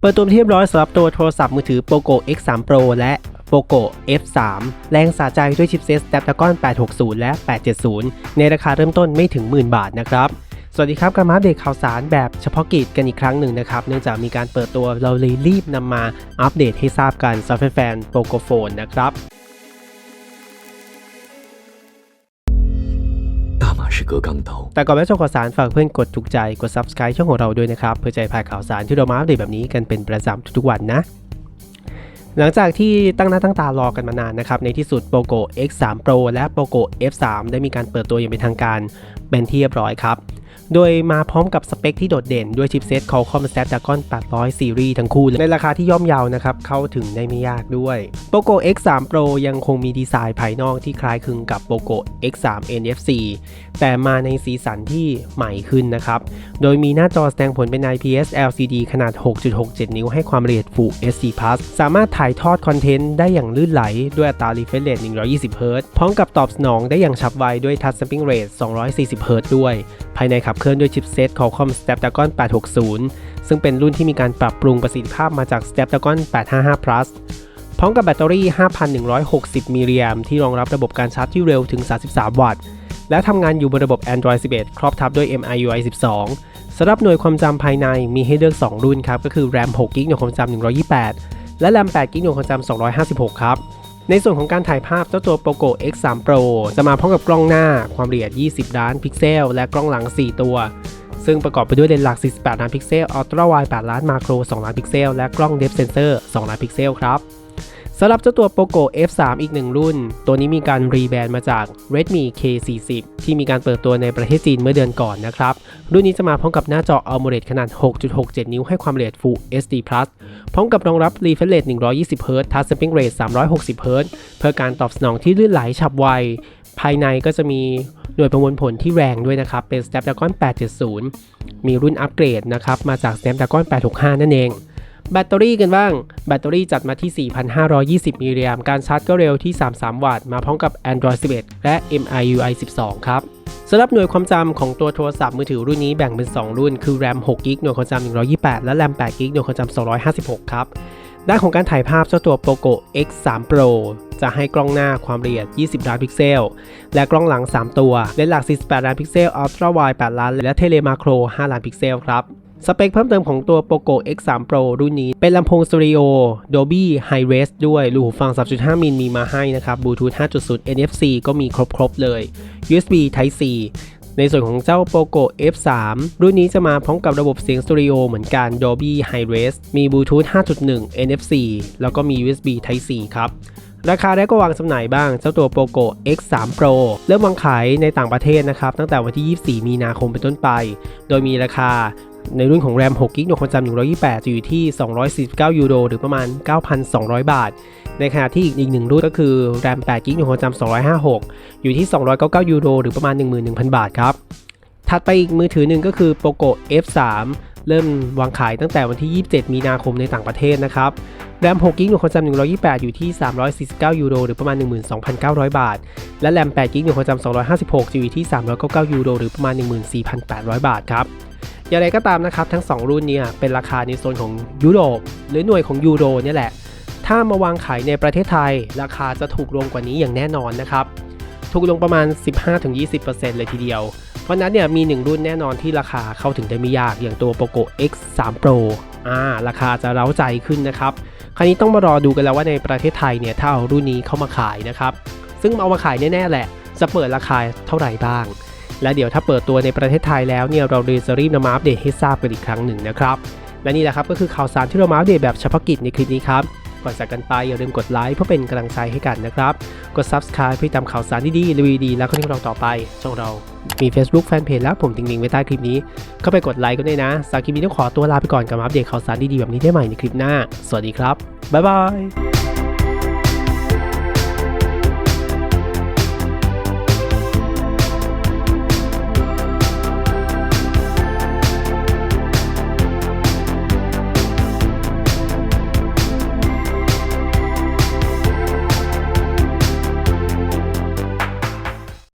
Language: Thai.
เปิดตัวเทียบร้อยสำหรับตัวโทรศัพท์มือถือ POCO X3 Pro และ POCO F3 แรงสะใจด้วยชิปเซ็ต Snapdragon 860 และ 870 ในราคาเริ่มต้นไม่ถึงหมื่นบาทนะครับสวัสดีครับกลับมาเดตข่าวสารแบบเฉพาะกิจกันอีกครั้งหนึ่งนะครับ เนื่องจากมีการเปิดตัวเราเลยรีบนำมาอัปเดตให้ทราบกันสำหรับแฟนๆโปรโกโฟนนะครับ แต่ก่อนไปชมข่าวสารฝากเพื่อนกดถูกใจกด subscribe ช่องของเราด้วยนะครับ เพื่อจะได้พาดข่าวสารที่เรามาอัปเดตแบบนี้กันเป็นประจำทุกๆวันนะหลังจากที่ตั้งหน้าตั้งตารอกันมานานนะครับ ในที่สุด POCO X3 Pro และ POCO F3 ได้มีการเปิดตัวอย่างเป็นทางการเป็นที่เรียบร้อยครับ โดยมาพร้อมกับสเปคที่โดดเด่นด้วยชิปเซต Qualcomm Snapdragon 800 Series ทั้งคู่เลยในราคาที่ย่อมเยาวนะครับ เข้าถึงได้ไม่ยากด้วย POCO X3 Pro ยังคงมีดีไซน์ภายนอกที่คล้ายคลึงกับ POCO X3 NFC แต่มาในสีสันที่ใหม่ขึ้นนะครับ โดยมีหน้าจอแสดงผลเป็น IPS LCD ขนาด 6.67 นิ้วให้ความละเอียด Full HD Plus สามารถถ่ายทอดคอนเทนต์ได้อย่างลื่นไหลด้วยอัตรา refresh rate 120 Hz พร้อมกับตอบสนองได้อย่างฉับไวด้วย Touch Sampling Rate 240 Hz ด้วย ภายในขับเคลื่อนด้วยชิปเซต Qualcomm Snapdragon 860 ซึ่งเป็นรุ่นที่มีการปรับปรุงประสิทธิภาพมาจาก Snapdragon 855 Plus พร้อมกับแบตเตอรี่ 5,160 มิลลิแอมป์ที่รองรับระบบการชาร์จที่เร็วถึง 33 วัตต์ และทำงานอยู่บนระบบ Android 11 ครอบทับด้วย MIUI 12 สำหรับหน่วยความจำภายในมีให้เลือก 2 รุ่นครับ ก็คือ RAM 6 g b หน่วยความจำ128 และ RAM 8 g b หน่วยความจำ256 ครับ ในส่วนของการถ่ายภาพเจ้าตัว POCO X3 Pro จะมาพร้อมกับกล้องหน้าความละเอียด 20 ล้านพิกเซล และกล้องหลัง 4 ตัว ซึ่งประกอบไปด้วยเลนส์หลัก 48 ล้านพิกเซล อัลตร้าไวด์ 8 ล้าน มาโคร 2 ล้านพิกเซล และกล้องเดฟเซนเซอร์ 2 ล้านพิกเซลครับ สำหรับเจ้าตัว POCO F3 อีกหนึ่งรุ่น ตัวนี้มีการรีแบรนด์มาจาก Redmi K40 ที่มีการเปิดตัวในประเทศจีนเมื่อเดือนก่อนนะครับ รุ่นนี้จะมาพร้อมกับหน้าจอ AMOLED ขนาด 6.67 นิ้วให้ความละเอียด Full HD พร้อมกับรองรับ refresh rate 120 Hz Touch Sampling Rate 360 Hz เพื่อการตอบสนองที่ลื่นไหลฉับไว ภายในก็จะมีหน่วยประมวลผลที่แรงด้วยนะครับ เป็น Snapdragon 870 มีรุ่นอัปเกรดนะครับมาจาก Snapdragon 865 นั่นเอง แบตเตอรี่กันบ้าง แบตเตอรี่จัดมาที่ 4,520 มิลลิแอมป์การชาร์จก็เร็วที่ 33 วัตต์ มาพร้อมกับ Android 11 และ MIUI 12 ครับสำหรับหน่วยความจำของตัวโทรศัพท์มือถือรุ่นนี้แบ่งเป็น 2 รุ่น คือ RAM 6 g b หน่วยความจำ128 และ RAM 8 g b หน่วยความจำ256 ครับ ด้านของการถ่ายภาพเจ้าตัว POCO X3 Pro จะให้กล้องหน้าความละเอียด 20 ล้านพิกเซล และกล้องหลัง 3 ตัว เลนส์หลัก 48 ล้านพิกเซล Ultra Wide 8 ล้าน และเทเลมาโคร 5 ล้านพิกเซลครับ สเปคเพิ่มเติมของตัว POCO X3 Pro รุ่นนี้ เป็นลำโพงสเตอริโอ Dolby Hi Res ด้วยรูหูฟัง 3.5 มิลมีมาให้นะครับ Bluetooth 5.0 NFC ก็มีครบๆเลย USB Type C ในส่วนของเจ้า POCO F3 รุ่นนี้จะมาพร้อมกับระบบเสียงสตูดิโอเหมือนกัน Dolby Hi-Res มี Bluetooth 5.1 NFC แล้วก็มี USB Type C ครับราคาได้ก็วางจำหน่ายบ้าง เจ้าตัว POCO X3 Pro เริ่มวางขายในต่างประเทศนะครับ ตั้งแต่วันที่ 24 มีนาคมเป็นต้นไป โดยมีราคา ในรุ่นของ RAM 6 g b หน่วยความจำ128 จะอยู่ที่ 249 ยูโร หรือประมาณ 9,200 บาท ในขณะที่อีกหนึ่งรุ่นก็คือ RAM 8 g b หน่วยความจำ256 อยู่ที่ 299 ยูโร หรือประมาณ 11,000 บาทครับ ถัดไปอีกมือถือหนึ่งก็คือ POCO F3 เริ่มวางขายตั้งแต่วันที่ 27 มีนาคมในต่างประเทศนะครับ แรม 6 กิกหน่วยความจำ128 อยู่ที่ 349 ยูโร หรือประมาณ 12,900 บาท และแรม 8 กิกหน่วยความจำ256จะอยู่ที่ 399 ยูโร หรือประมาณ 14,800 บาทครับ อย่างไรก็ตามนะครับ ทั้ง 2 รุ่นเนี่ยเป็นราคาในโซนของยุโรปหรือหน่วยของยูโรเนี่ยแหละ ถ้ามาวางขายในประเทศไทย ราคาจะถูกลงกว่านี้อย่างแน่นอนนะครับ ถูกลงประมาณ 15-20%เลยทีเดียว เพราะนั้นเนี่ยมี 1 รุ่นแน่นอนที่ราคาเข้าถึงได้ไม่ยากอย่างตัว POCO X3 Pro อ่าราคาจะเร้าใจขึ้นนะครับ คราวนี้ต้องมารอดูกันแล้วว่าในประเทศไทยเนี่ยถ้าเอารุ่นนี้เข้ามาขายนะครับ ซึ่งเอามาขายแน่ๆแหละ จะเปิดราคาเท่าไหร่บ้าง และเดี๋ยวถ้าเปิดตัวในประเทศไทยแล้วเนี่ยเราเลยจะรีบนำมาอัปเดตให้ทราบกันอีกครั้งหนึ่งนะครับและนี่แหละครับก็คือข่าวสารที่เรามาอัปเดตแบบเฉพาะกิจในคลิปนี้ครับก่อนจากกันไปอย่าลืมกดไลค์เพื่อเป็นกำลังใจให้กันนะครับ กด subscribe เพื่อตามข่าวสารดีๆรีวิวดี และข้อมูลของเราต่อไป ช่องเรา มี Facebook Fanpage แล้วผมทิ้งลิงไว้ใต้คลิปนี้ เข้าไปกดไลค์กันด้วยนะสำหรับคลิปนี้ต้องขอตัวลาไปก่อนกับมาอัปเดตข่าวสารดีๆแบบนี้ได้ใหม่ในคลิปหน้า สวัสดีครับ บ๊ายบาย